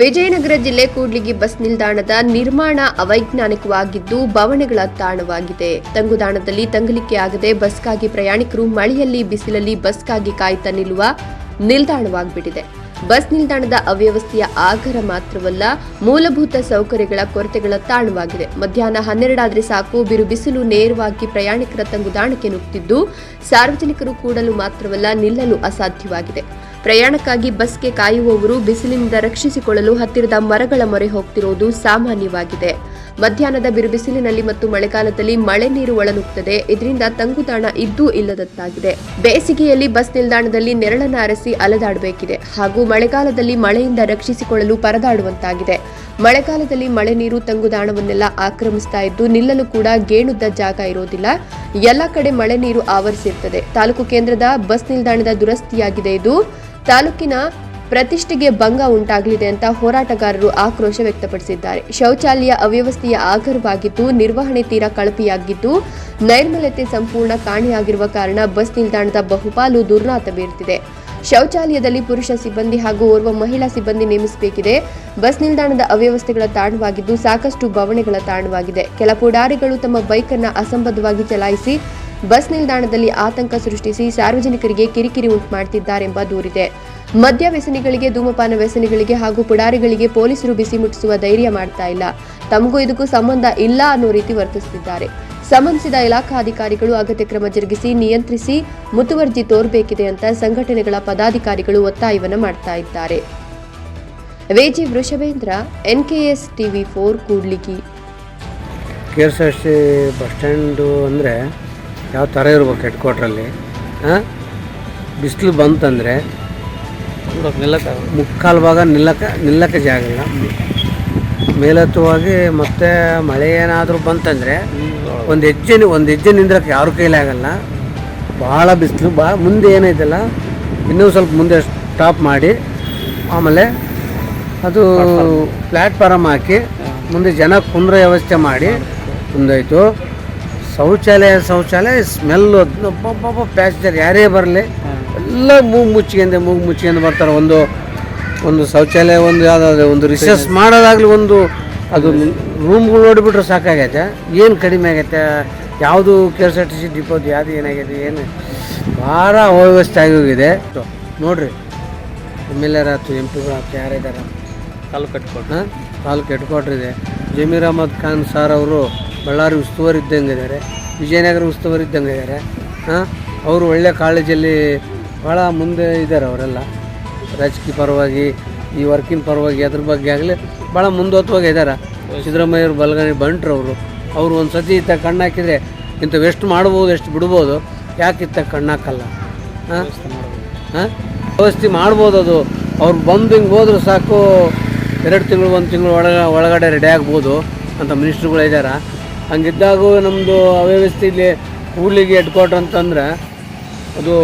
ವಿಜಯನಗರ ಜಿಲ್ಲೆ ಕೂಡ್ಲಿಗಿ ಬಸ್ ನಿಲ್ದಾಣದ ನಿರ್ಮಾಣ ಅವೈಜ್ಞಾನಿಕವಾಗಿದ್ದು ಬವಣೆಗಳ ತಾಣವಾಗಿದೆ. ತಂಗುದಾಣದಲ್ಲಿ ತಂಗಲಿಕ್ಕೆ ಆಗದೆ ಬಸ್ಗಾಗಿ ಪ್ರಯಾಣಿಕರು ಮಳೆಯಲ್ಲಿ ಬಿಸಿಲಲ್ಲಿ ಬಸ್ಗಾಗಿ ಕಾಯ್ತಾ ನಿಲ್ಲುವ ನಿಲ್ದಾಣವಾಗಿಬಿಟ್ಟಿದೆ. ಬಸ್ ನಿಲ್ದಾಣದ ಅವ್ಯವಸ್ಥೆಯ ಆಗರ ಮಾತ್ರವಲ್ಲ, ಮೂಲಭೂತ ಸೌಕರ್ಯಗಳ ಕೊರತೆಗಳ ತಾಣವಾಗಿದೆ. ಮಧ್ಯಾಹ್ನ ಹನ್ನೆರಡಾದ್ರೆ ಸಾಕು, ಬಿರು ಬಿಸಿಲು ನೇರವಾಗಿ ಪ್ರಯಾಣಿಕರ ತಂಗುದಾಣಕ್ಕೆ ನುಗ್ತಿದ್ದು, ಸಾರ್ವಜನಿಕರು ಕೂಡಲು ಮಾತ್ರವಲ್ಲ ನಿಲ್ಲಲು ಅಸಾಧ್ಯವಾಗಿದೆ. ಪ್ರಯಾಣಕ್ಕಾಗಿ ಬಸ್ಗೆ ಕಾಯುವವರು ಬಿಸಿಲಿನಿಂದ ರಕ್ಷಿಸಿಕೊಳ್ಳಲು ಹತ್ತಿರದ ಮರಗಳ ಮೊರೆ ಹೋಗ್ತಿರುವುದು ಸಾಮಾನ್ಯವಾಗಿದೆ. ಮಧ್ಯಾಹ್ನದ ಬಿರುಬಿಸಿಲಿನಲ್ಲಿ ಮತ್ತು ಮಳೆಗಾಲದಲ್ಲಿ ಮಳೆ ನೀರು ಒಳನುಗ್ತದೆ. ಇದರಿಂದ ತಂಗುದಾಣ ಇದ್ದೂ ಇಲ್ಲದಂತಾಗಿದೆ. ಬೇಸಿಗೆಯಲ್ಲಿ ಬಸ್ ನಿಲ್ದಾಣದಲ್ಲಿ ನೆರಳನ್ನ ಅರಸಿ ಅಲೆದಾಡಬೇಕಿದೆ. ಹಾಗೂ ಮಳೆಗಾಲದಲ್ಲಿ ಮಳೆಯಿಂದ ರಕ್ಷಿಸಿಕೊಳ್ಳಲು ಪರದಾಡುವಂತಾಗಿದೆ. ಮಳೆಗಾಲದಲ್ಲಿ ಮಳೆ ನೀರು ತಂಗುದಾಣವನ್ನೆಲ್ಲ ಆಕ್ರಮಿಸ್ತಾ ಇದ್ದು ನಿಲ್ಲಲು ಕೂಡ ಗೇಣುದ್ದ ಜಾಗ ಇರೋದಿಲ್ಲ. ಎಲ್ಲ ಕಡೆ ಮಳೆ ನೀರು ಆವರಿಸಿರ್ತದೆ. ತಾಲೂಕು ಕೇಂದ್ರದ ಬಸ್ ನಿಲ್ದಾಣದ ದುರಸ್ತಿಯಾಗಿದೆ ಇದು. ತಾಲೂಕಿನ ಪ್ರತಿಷ್ಠೆಗೆ ಭಂಗ ಉಂಟಾಗಲಿದೆ ಅಂತ ಹೋರಾಟಗಾರರು ಆಕ್ರೋಶ ವ್ಯಕ್ತಪಡಿಸಿದ್ದಾರೆ. ಶೌಚಾಲಯ ಅವ್ಯವಸ್ಥೆಯ ಆಗರವಾಗಿದ್ದು, ನಿರ್ವಹಣೆ ತೀರಾ ಕಳಪೆಯಾಗಿದ್ದು, ನೈರ್ಮಲ್ಯತೆ ಸಂಪೂರ್ಣ ಕಾಣೆಯಾಗಿರುವ ಕಾರಣ ಬಸ್ ನಿಲ್ದಾಣದ ಬಹುಪಾಲು ದುರ್ನಾತ ಬೀರುತ್ತಿದೆ ಶೌಚಾಲಯದಲ್ಲಿ ಪುರುಷ ಸಿಬ್ಬಂದಿ ಹಾಗೂ ಓರ್ವ ಮಹಿಳಾ ಸಿಬ್ಬಂದಿ ನೇಮಿಸಬೇಕಿದೆ. ಬಸ್ ನಿಲ್ದಾಣದ ಅವ್ಯವಸ್ಥೆಗಳ ತಾಣವಾಗಿದ್ದು, ಸಾಕಷ್ಟು ಬವಣೆಗಳ ತಾಣವಾಗಿದೆ. ಕೆಲ ಪುಡಾರಿಗಳು ತಮ್ಮ ಬೈಕ್ ಅನ್ನು ಅಸಂಬದ್ಧವಾಗಿ ಚಲಾಯಿಸಿ ಬಸ್ ನಿಲ್ದಾಣದಲ್ಲಿ ಆತಂಕ ಸೃಷ್ಟಿಸಿ ಸಾರ್ವಜನಿಕರಿಗೆ ಕಿರಿಕಿರಿ ಉಂಟು ಮಾಡುತ್ತಿದ್ದಾರೆಂಬ ದೂರಿದೆ. ಮದ್ಯ ವ್ಯಸನಿಗಳಿಗೆ, ಧೂಮಪಾನ ವ್ಯಸನಿಗಳಿಗೆ ಹಾಗೂ ಪುಡಾರಿಗಳಿಗೆ ಪೊಲೀಸರು ಬಿಸಿ ಮುಟ್ಟಿಸುವ ಧೈರ್ಯ ಮಾಡ್ತಾ ಇಲ್ಲ. ತಮಗೂ ಇದಕ್ಕೂ ಸಂಬಂಧ ಇಲ್ಲ ಅನ್ನೋ ರೀತಿ ವರ್ತಿಸುತ್ತಿದ್ದಾರೆ. ಸಂಬಂಧಿಸಿದ ಇಲಾಖಾಧಿಕಾರಿಗಳು ಅಗತ್ಯ ಕ್ರಮ ಜರುಗಿಸಿ ನಿಯಂತ್ರಿಸಿ ಮುತುವರ್ಜಿ ತೋರಬೇಕಿದೆ ಅಂತ ಸಂಘಟನೆಗಳ ಪದಾಧಿಕಾರಿಗಳು ಒತ್ತಾಯವನ್ನು ಮಾಡ್ತಾ ಇದ್ದಾರೆ. ವೇಜಿ Vrishabhendra, NKS TV four, Kudligi. K S R C bus stand ಅಂದರೆ ಯಾವ ಥರ ಇರ್ಬೇಕು ಹೆಡ್ ಕ್ವಾರ್ಟ್ರಲ್ಲಿ ಬಿಸಿಲು ಬಂತಂದರೆ ನಿಲ್ಲಕ್ಕ ಮುಕ್ಕಾಲು ಭಾಗ ನಿಲ್ಲಕ್ಕೆ ನಿಲ್ಲಕ್ಕೆ ಜಾಗ ಇಲ್ಲ. ಮೇಲತ್ತುವಾಗಿ ಮತ್ತೆ ಮಳೆ ಏನಾದರೂ ಬಂತಂದರೆ ಒಂದು ಹೆಜ್ಜೆ ಒಂದು ಹೆಜ್ಜೆ ನಿಂದ್ರಕ್ಕೆ ಯಾರ ಕೈಲಿ ಆಗಲ್ಲ. ಭಾಳ ಬಿಸಿಲು ಭಾಳ ಮುಂದೆ ಏನೈತಲ್ಲ ಇನ್ನೂ ಸ್ವಲ್ಪ ಮುಂದೆ ಸ್ಟಾಪ್ ಮಾಡಿ ಆಮೇಲೆ ಅದು ಪ್ಲ್ಯಾಟ್ಫಾರಮ್ ಹಾಕಿ ಮುಂದೆ ಜನ ಕುಂದ್ರ ವ್ಯವಸ್ಥೆ ಮಾಡಿ ಮುಂದಾಯಿತು. ಶೌಚಾಲಯ ಶೌಚಾಲಯ ಸ್ಮೆಲ್ಲು ಪ್ಯಾಸೆಂಜರ್ ಯಾರೇ ಬರಲಿ ಎಲ್ಲ ಮೂಗು ಮುಚ್ಚಿಕೊಂಡೆ ಮೂಗು ಮುಚ್ಚಿಕೊಂಡು ಬರ್ತಾರೆ. ಒಂದು ಒಂದು ಶೌಚಾಲಯ ಒಂದು ಯಾವುದಾದ್ರೆ ಒಂದು ರಿಸರ್ಚ್ ಮಾಡೋದಾಗ್ಲಿ ಒಂದು ಅದು ರೂಮ್ಗಳು ನೋಡಿಬಿಟ್ರೆ ಸಾಕಾಗೈತೆ. ಏನು ಕಡಿಮೆ ಆಗೈತೆ? ಯಾವುದು K S R T C ಡಿಪೋದು ಯಾವುದು ಏನಾಗೈತೆ ಏನು? ಭಾಳ ಅವ್ಯವಸ್ಥೆ ಆಗಿ ಹೋಗಿದೆ. ನೋಡಿರಿ ಎಂ ಎಲ್ ಎರ್ ಆಯ್ತು ಎಂ ಪಿಗಳಾಯ್ತು ಯಾರಿದ್ದಾರೆ ಕಾಲು ಕಟ್ಕೊಂಡು ಹಾಂ? ತಾಲೂಕು ಕ್ವಾರ್ಟರ್ ಇದೆ. ಜಮೀರ್ ಅಹಮದ್ ಖಾನ್ ಸರ್ ಅವರು ಬಳ್ಳಾರಿ ಉಸ್ತುವಾರಿ ಇದ್ದಂಗೆ ಇದ್ದಾರೆ ವಿಜಯನಗರ ಉಸ್ತುವಾರಿ ಇದ್ದಂಗೆ ಇದ್ದಾರೆ ಹಾಂ? ಅವರು ಒಳ್ಳೆ ಕಾಲೇಜಲ್ಲಿ ಭಾಳ ಮುಂದೆ ಇದ್ದಾರೆ ಅವರೆಲ್ಲ. ರಾಜಕೀಯ ಪರವಾಗಿ, ಈ ವರ್ಕಿನ ಪರವಾಗಿ, ಅದ್ರ ಬಗ್ಗೆ ಆಗಲಿ ಭಾಳ ಮುಂದೋತ್ವಾಗಿ ಇದ್ದಾರೆ ಸಿದ್ದರಾಮಯ್ಯವ್ರು ಬಲಗನೆ ಬಂಟ್ರು ಅವರು. ಅವರು ಒಂದು ಸತಿ ಇತ್ತ ಕಣ್ಣು ಹಾಕಿದರೆ ಇಂಥವು ವೆಸ್ಟ್ ಮಾಡ್ಬೋದು, ಎಷ್ಟು ಬಿಡ್ಬೋದು, ಯಾಕೆ ಇತ್ತ ಕಣ್ಣು ಹಾಕಲ್ಲ? ಹಾಂ? ಹಾಂ? ವ್ಯವಸ್ಥೆ ಮಾಡ್ಬೋದು ಅದು. ಅವ್ರು ಬಂದು ಹಿಂಗೆ ಹೋದ್ರೆ ಸಾಕು. ಎರಡು ತಿಂಗಳು, ಒಂದು ತಿಂಗಳು ಒಳಗ ಒಳಗಡೆ ರೆಡಿ ಆಗ್ಬೋದು ಅಂತ ಮಿನಿಸ್ಟ್ರುಗಳು ಇದ್ದಾರೆ ಹಂಗಿದ್ದಾಗೂ ನಮ್ಮದು ಅವ್ಯವಸ್ಥೆ ಇಲ್ಲಿ ಕೂಡ್ಲಿಗೆ ಹೆಡ್ ಕ್ವಾರ್ಟರ್ ಅಂತಂದ್ರೆ ಅದು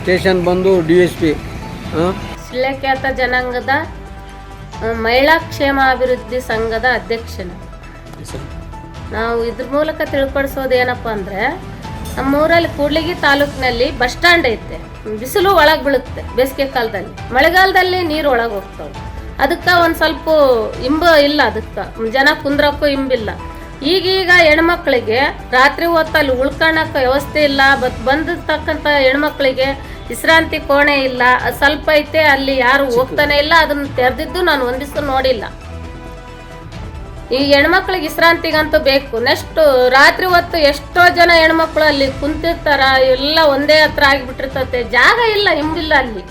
ಸ್ಟೇಷನ್ ಬಂದು ಡಿ ಎಸ್ ಪಿ ಶಿಲಾಖ್ಯಾತ ಜನಾಂಗದ ಮಹಿಳಾ ಕ್ಷೇಮ ಅಭಿವೃದ್ಧಿ ಸಂಘದ ಅಧ್ಯಕ್ಷನ. ನಾವು ಇದ್ರ ಮೂಲಕ ತಿಳ್ಕೊಡಿಸೋದು ಏನಪ್ಪ ಅಂದರೆ ನಮ್ಮೂರಲ್ಲಿ ಕೂಡ್ಲಿಗಿ ತಾಲೂಕಿನಲ್ಲಿ ಬಸ್ ಸ್ಟ್ಯಾಂಡ್ ಐತೆ. ಬಿಸಿಲು ಒಳಗೆ ಬೀಳುತ್ತೆ ಬೇಸಿಗೆ ಕಾಲದಲ್ಲಿ. ಮಳೆಗಾಲದಲ್ಲಿ ನೀರು ಒಳಗೆ ಹೋಗ್ತಾವೆ. ಅದಕ್ಕೆ ಒಂದು ಸ್ವಲ್ಪ ಇಂಬ ಇಲ್ಲ ಅದಕ್ಕೆ. ಜನ ಕುಂದ್ರಕ್ಕೂ ಇಂಬಿಲ್ಲ. ಈಗೀಗ ಹೆಣ್ಮಕ್ಳಿಗೆ ರಾತ್ರಿ ಹೊತ್ತಲ್ಲಿ ಉಳ್ಕೊಳಕ್ ವ್ಯವಸ್ಥೆ ಇಲ್ಲ ಬತ್ ಬಂದಿರ್ತಕ್ಕಂಥ ಹೆಣ್ಮಕ್ಳಿಗೆ ವಿಶ್ರಾಂತಿ ಕೋಣೆ ಇಲ್ಲ ಸ್ವಲ್ಪ ಐತೆ ಅಲ್ಲಿ ಯಾರು ಹೋಗ್ತಾನೆ ಇಲ್ಲ ಅದನ್ನ ತೆರೆದಿದ್ದು ನಾನು ಒಂದಿವ್ಸ ನೋಡಿಲ್ಲ. ಈ ಹೆಣ್ಮಕ್ಳಿಗೆ ವಿಶ್ರಾಂತಿಗಂತೂ ಬೇಕು. ನೆಕ್ಸ್ಟ್ ರಾತ್ರಿ ಹೊತ್ತು ಎಷ್ಟೋ ಜನ ಹೆಣ್ಮಕ್ಳು ಅಲ್ಲಿ ಕುಂತಿರ್ತಾರ ಎಲ್ಲ ಒಂದೇ ಹತ್ರ ಆಗಿಬಿಟ್ಟಿರ್ತತೆ. ಜಾಗ ಇಲ್ಲ ಹಿಂಬಿಲ್ಲ ಅಲ್ಲಿ.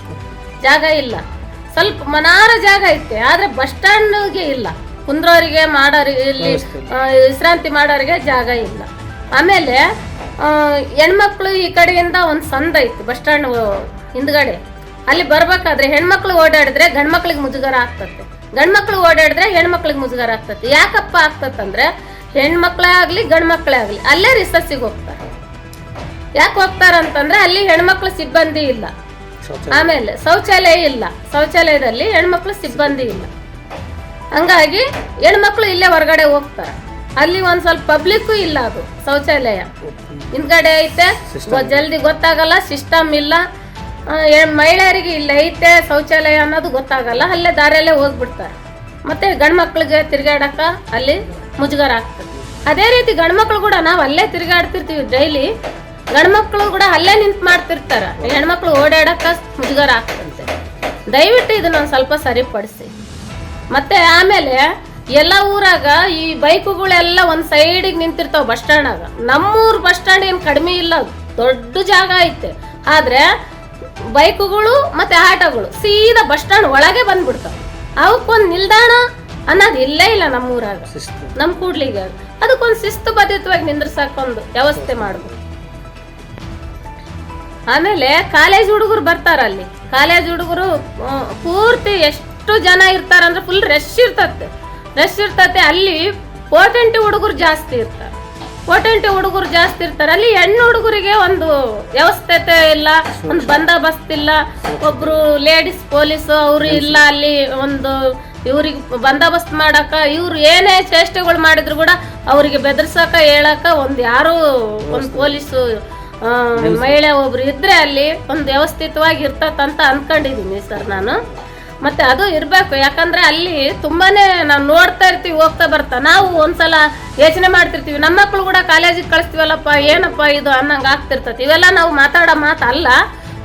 ಜಾಗ ಇಲ್ಲ. ಸ್ವಲ್ಪ ಮನಾರ ಜಾಗ ಐತೆ ಆದ್ರೆ ಬಸ್ ಸ್ಟ್ಯಾಂಡ್ಗೆ ಇಲ್ಲ. ಕುಂದ್ರೋರಿಗೆ ಮಾಡೋರಿಗೆ ಇಲ್ಲಿ ವಿಶ್ರಾಂತಿ ಮಾಡೋರಿಗೆ ಜಾಗ ಇಲ್ಲ. ಆಮೇಲೆ ಹೆಣ್ಮಕ್ಳು ಈ ಕಡೆಯಿಂದ ಒಂದು ಸಂದ ಇತ್ತು ಬಸ್ ಸ್ಟ್ಯಾಂಡ್ ಹಿಂದ್ಗಡೆ. ಅಲ್ಲಿ ಬರ್ಬೇಕಾದ್ರೆ ಹೆಣ್ಮಕ್ಳು ಓಡಾಡಿದ್ರೆ ಗಂಡ್ಮಕ್ಳಿಗೆ ಮುಜುಗರ ಆಗ್ತತ್ತೆ. ಗಂಡ್ಮಕ್ಳು ಓಡಾಡಿದ್ರೆ ಹೆಣ್ಮಕ್ಳಿಗೆ ಮುಜುಗರ ಆಗ್ತತ್ತೆ. ಯಾಕಪ್ಪ ಆಗ್ತತಂದ್ರೆ ಹೆಣ್ಮಕ್ಳೇ ಆಗ್ಲಿ ಗಂಡ್ಮಕ್ಳೇ ಆಗ್ಲಿ ಅಲ್ಲೇ ರಿಸರ್ಸಿಗೆ ಹೋಗ್ತಾರೆ. ಯಾಕೆ ಹೋಗ್ತಾರಂತಂದ್ರೆ ಅಲ್ಲಿ ಹೆಣ್ಮಕ್ಳು ಸಿಬ್ಬಂದಿ ಇಲ್ಲ. ಆಮೇಲೆ ಶೌಚಾಲಯ ಇಲ್ಲ. ಶೌಚಾಲಯದಲ್ಲಿ ಹೆಣ್ಮಕ್ಳು ಸಿಬ್ಬಂದಿ ಇಲ್ಲ. ಹಂಗಾಗಿ ಹೆಣ್ಮಕ್ಳು ಇಲ್ಲೇ ಹೊರಗಡೆ ಹೋಗ್ತಾರೆ. ಅಲ್ಲಿ ಒಂದ್ ಸ್ವಲ್ಪ ಪಬ್ಲಿಕ್ ಇಲ್ಲ ಅದು ಶೌಚಾಲಯ. ಹಿಂದ್ಗಡೆ ಐತೆ ಜಲ್ದಿ ಗೊತ್ತಾಗಲ್ಲ ಸಿಸ್ಟಮ್ ಇಲ್ಲ. ಮಹಿಳೆಯರಿಗೆ ಇಲ್ಲ ಐತೆ ಶೌಚಾಲಯ ಅನ್ನೋದು ಗೊತ್ತಾಗಲ್ಲ ಅಲ್ಲೇ ದಾರಿಯಲ್ಲೇ ಹೋಗ್ಬಿಡ್ತಾರೆ. ಮತ್ತೆ ಗಂಡ್ಮಕ್ಳಿಗೆ ತಿರ್ಗಾಡಕ ಅಲ್ಲಿ ಮುಜುಗರ ಆಗ್ತದೆ. ಅದೇ ರೀತಿ ಗಂಡ್ಮಕ್ಳು ಕೂಡ ನಾವು ಅಲ್ಲೇ ತಿರ್ಗಾಡ್ತಿರ್ತೀವಿ ಡೈಲಿ ಗಂಡ್ಮಕ್ಳು ಕೂಡ ಅಲ್ಲೇ ನಿಂತು ಮಾಡ್ತಿರ್ತಾರೆ. ಹೆಣ್ಮಕ್ಳು ಓಡಾಡಕ ಮುಜುಗರ ಆಗ್ತಂತೆ ದಯವಿಟ್ಟು ಇದನ್ನ ಒಂದು ಸ್ವಲ್ಪ ಸರಿಪಡಿಸಿ. ಮತ್ತೆ ಆಮೇಲೆ ಎಲ್ಲ ಊರಾಗ ಈ ಬೈಕುಗಳೆಲ್ಲ ಒಂದ್ ಸೈಡಿಗೆ ನಿಂತಿರ್ತಾವ ಬಸ್ ಸ್ಟ್ಯಾಂಡಾಗ. ನಮ್ಮೂರ್ ಬಸ್ ಸ್ಟ್ಯಾಂಡ್ ಏನ್ ಕಡಿಮೆ ಇಲ್ಲ ದೊಡ್ಡ ಜಾಗ ಐತೆ. ಆದ್ರೆ ಬೈಕುಗಳು ಮತ್ತೆ ಆಟೋಗಳು ಸೀದಾ ಬಸ್ ಸ್ಟ್ಯಾಂಡ್ ಒಳಗೆ ಬಂದ್ಬಿಡ್ತಾವ. ಅವಕ್ಕೊಂದ್ ನಿಲ್ದಾಣ ಅನ್ನೋದು ಇಲ್ಲೇ ಇಲ್ಲ ನಮ್ಮೂರಾಗ. ನಮ್ ಕೂಡ್ಲಿಗೆ. ಅದಕ್ಕೊಂದು ಶಿಸ್ತು ಬದ್ಧತವಾಗಿ ನಿಂದ್ರಸಾಕೊಂದು ವ್ಯವಸ್ಥೆ ಮಾಡ್ಬೇಕು. ಆಮೇಲೆ ಕಾಲೇಜ್ ಹುಡುಗರು ಬರ್ತಾರ ಅಲ್ಲಿ ಕಾಲೇಜ್ ಹುಡುಗರು ಪೂರ್ತಿ ಎಷ್ಟು ಜನ ಇರ್ತಾರಂದ್ರೆ ಫುಲ್ ರಶ್ ಇರ್ತತ್ತೆ. ರಶ್ ಇರ್ತತೆ ಅಲ್ಲಿ ಪೋಟೆಂಟಿ ಹುಡುಗರು ಜಾಸ್ತಿ ಇರ್ತಾರೆ. ಪೋಟೆಂಟಿ ಹುಡುಗರು ಜಾಸ್ತಿ ಇರ್ತಾರೆ. ಅಲ್ಲಿ ಹೆಣ್ಣು ಹುಡುಗರಿಗೆ ಒಂದು ವ್ಯವಸ್ಥೆ ಇಲ್ಲ ಒಂದು ಬಂದೋಬಸ್ತ್ ಇಲ್ಲ. ಒಬ್ರು ಲೇಡೀಸ್ ಪೊಲೀಸ್ ಅವರು ಇಲ್ಲ ಅಲ್ಲಿ ಒಂದು ಇವ್ರಿಗೆ ಬಂದೋಬಸ್ತ್ ಮಾಡಕ ಇವ್ರು ಏನೇ ಚೇಷ್ಟೆಗಳು ಮಾಡಿದ್ರು ಕೂಡ ಅವರಿಗೆ ಬೆದರ್ಸಕ ಹೇಳಕ ಒಂದು ಯಾರು ಒಂದು ಪೊಲೀಸು ಮಹಿಳೆ ಒಬ್ರು ಇದ್ರೆ ಅಲ್ಲಿ ಒಂದು ವ್ಯವಸ್ಥಿತವಾಗಿ ಇರ್ತದಂತ ಅನ್ಕೊಂಡಿದೀನಿ ಸರ್ ನಾನು. ಮತ್ತೆ ಅದು ಇರ್ಬೇಕು. ಯಾಕಂದ್ರೆ ಅಲ್ಲಿ ತುಂಬಾನೇ ನಾವು ನೋಡ್ತಾ ಇರ್ತೀವಿ ಹೋಗ್ತಾ ಬರ್ತಾ. ನಾವು ಒಂದ್ಸಲ ಯೋಚನೆ ಮಾಡ್ತಿರ್ತೀವಿ. ನಮ್ಮ ಮಕ್ಕಳು ಕೂಡ ಕಾಲೇಜಿಗೆ ಕಳಿಸ್ತೀವಲ್ಲಪ್ಪ ಏನಪ್ಪ ಇದು ಅನ್ನಂಗ ಆಗ್ತಿರ್ತತಿ. ಇವೆಲ್ಲ ನಾವು ಮಾತಾಡೋ ಮಾತು ಅಲ್ಲ.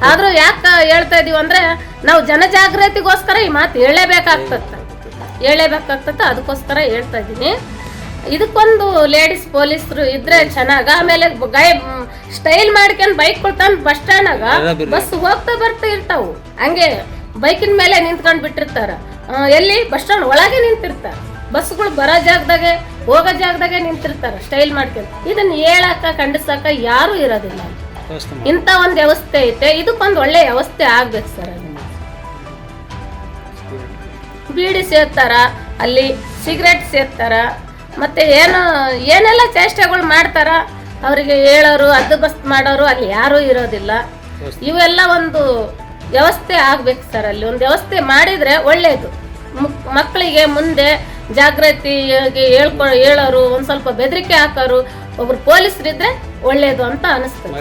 ಆದರೂ ಯಾಕೆ ಹೇಳ್ತಾ ಇದೀವಿ ಅಂದ್ರೆ ನಾವು ಜನಜಾಗೃತಿಗೋಸ್ಕರ ಈ ಮಾತು ಹೇಳಲೇಬೇಕಾಗ್ತದೆ ಹೇಳಲೇಬೇಕಾಗ್ತದೆ ಅದಕ್ಕೋಸ್ಕರ ಹೇಳ್ತಾ ಇದ್ದೀನಿ ಇದಕ್ಕೊಂದು ಲೇಡೀಸ್ ಪೊಲೀಸರು ಇದ್ರೆ ಚೆನ್ನಾಗ. ಆಮೇಲೆ ಗೈ ಸ್ಟೈಲ್ ಮಾಡ್ಕೊಂಡು ಬೈಕ್ ಕೊಡ್ತಾನೆ ಬಸ್ ಸ್ಟ್ಯಾಂಡಾಗ ಬಸ್ ಹೋಗ್ತಾ ಬರ್ತಾ ಇರ್ತಾವು. ಹಂಗೆ ಬೈಕಿನ ಮೇಲೆ ನಿಂತ್ಕೊಂಡು ಬಿಟ್ಟಿರ್ತಾರ. ಎಲ್ಲಿ? ಬಸ್ ಸ್ಟ್ಯಾಂಡ್ ಒಳಗೆ ನಿಂತಿರ್ತಾರ. ಬಸ್ಗಳು ಬರೋ ಜಾಗದಾಗೆ ಹೋಗೋ ಜಾಗದಾಗೆ ನಿಂತಿರ್ತಾರ ಸ್ಟೈಲ್ ಮಾಡ್ಕೊಂಡು. ಇದನ್ನ ಹೇಳಕ್ಕ ಖಂಡಿಸಕ ಯಾರು ಇರೋದಿಲ್ಲ. ಇಂತ ಇಂಥ ಒಂದು ವ್ಯವಸ್ಥೆ ಐತೆ. ಇದಕ್ಕೊಂದು ಒಳ್ಳೆ ವ್ಯವಸ್ಥೆ ಆಗ್ಬೇಕು ಸರ್ ಬೀಡಿ ಸೇರ್ತಾರ ಅಲ್ಲಿ ಸಿಗರೆಟ್ ಸೇರ್ತಾರ ಮತ್ತೆ ಏನು ಏನೆಲ್ಲ ಚೇಷ್ಟೆಗಳು ಮಾಡ್ತಾರ ಅವರಿಗೆ ಹೇಳೋರು ಅದ್ದು ಬಸ್ ಮಾಡೋರು ಅಲ್ಲಿ ಯಾರೂ ಇರೋದಿಲ್ಲ. ಇವೆಲ್ಲ ಒಂದು ವ್ಯವಸ್ಥೆ ಆಗ್ಬೇಕು ಸರ್ ಅಲ್ಲಿ. ಒಂದು ವ್ಯವಸ್ಥೆ ಮಾಡಿದ್ರೆ ಒಳ್ಳೆಯದು ಮಕ್ಕಳಿಗೆ ಮುಂದೆ ಜಾಗೃತಿ ಹೇಳ್ಕೊ, ಹೇಳೋರು, ಒಂದು ಸ್ವಲ್ಪ ಬೆದರಿಕೆ ಹಾಕೋರು, ಒಬ್ರು ಪೊಲೀಸರಿದ್ರೆ ಒಳ್ಳೆಯದು ಅಂತ ಅನಿಸ್ತದೆ.